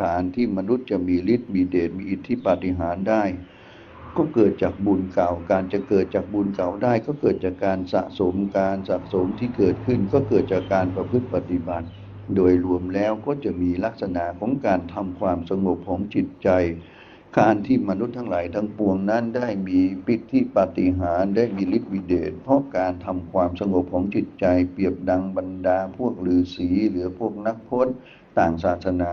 กานที่มนุษย์จะมีฤทธิ์มีเดชมีอิทธิปาฏิหาริย์ได้ ก็เกิดจากบุญเก่า การจะเกิดจากบุญเก่าได้ ก็เกิดจากการสะสมการสะสมที่เกิดขึ้น ก็เกิดจากการประพฤติปฏิบัติ โดยรวมแล้วก็จะมีลักษณะของการทำความสงบของจิตใจ การที่มนุษย์ทั้งหลายทั้งปวงนั้นได้มีปิธิปาฏิหาริย์ได้มีฤทธิ์วิเดชเพราะการทำความสงบของจิตใจเปรียบดังบรรดาพวกฤาษีหรือพวกนักพจน์ต่างศาสนา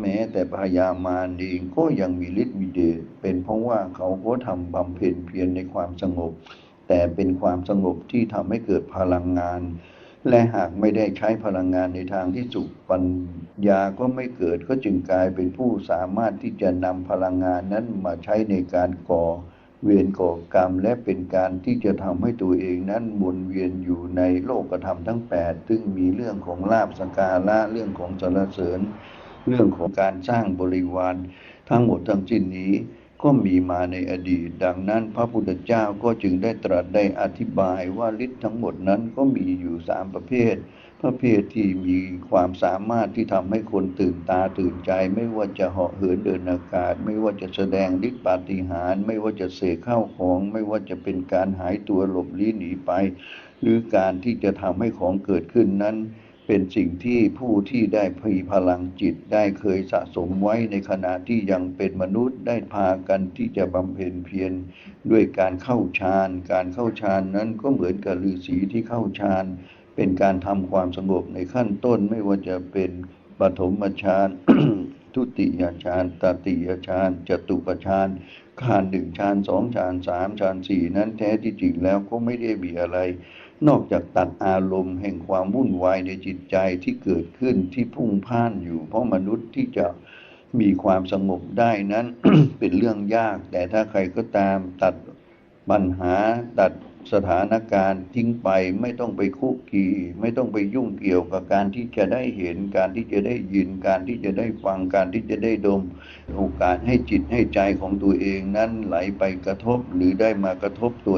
แม้แต่พญามารเองก็ยังมีฤทธิ์วิเดชเป็นเพราะว่าเขาก็ทำบำเพ็ญเพียรในความสงบ แต่เป็นความสงบที่ทำให้เกิดพลังงาน และหากไม่ได้ใช้พลังงานในทางที่สุขปัญญาก็ไม่เกิดก็จึงกลายเป็นผู้สามารถที่จะนำพลังงานนั้นมาใช้ในการก่อเวรก่อกรรมและเป็นการที่จะทำให้ตัวเองนั้นวนเวียนอยู่ในโลกธรรมทั้งแปดซึ่งมีเรื่องของลาบสกการะเรื่องของสรรเสริญ เรื่องของการสร้างบริวารทั้งหมดทั้งสิ้นนี้ ก็มีมาในอดีต ดังนั้นพระพุทธเจ้าก็จึงได้ตรัสได้อธิบายว่าฤทธิ์ทั้งหมดนั้นก็มีอยู่สามประเภท ประเภทที่มีความสามารถที่ทำให้คนตื่นตาตื่นใจ ไม่ว่าจะเหาะเหินเดินอากาศ ไม่ว่าจะแสดงฤทธิ์ปาฏิหาริย์ไม่ว่าจะเสกเข้าของ ไม่ว่าจะเป็นการหายตัวหลบลี้หนีไป หรือการที่จะทำให้ของเกิดขึ้นนั้น เป็นสิ่งที่ผู้ที่ได้พลีพลังจิตได้เคยสะสมไว้ในขณะที่ยังเป็นมนุษย์ได้พากันที่จะบำเพ็ญเพียรด้วยการเข้าฌาน การเข้าฌานนั้นก็เหมือนกับฤาษีที่เข้าฌาน เป็นการทำความสงบในขั้นต้นไม่ว่าจะเป็นปฐมฌานทุติยฌานตติยฌานจตุปฌานฌานหนึ่งฌานสองฌานสามฌานสี่นั้นแท้ที่จริงแล้วก็ไม่ได้มีอะไร นอกจากตัดอารมณ์แห่งความวุ่นวายในจิตใจที่เกิดขึ้นที่พุ่งพ่านอยู่ เพราะมนุษย์ที่จะมีความสงบได้นั้น เป็นเรื่องยาก แต่ถ้าใครก็ตามตัดปัญหาตัดสถานการณ์ทิ้งไปไม่ต้องไปคุกคีไม่ต้องไปยุ่งเกี่ยวกับการที่จะได้เห็นการที่จะได้ยินการที่จะได้ฟังการที่จะได้ดม โอกาสให้จิตให้ใจของตัวเองนั้นไหลไปกระทบหรือได้มากระทบตัว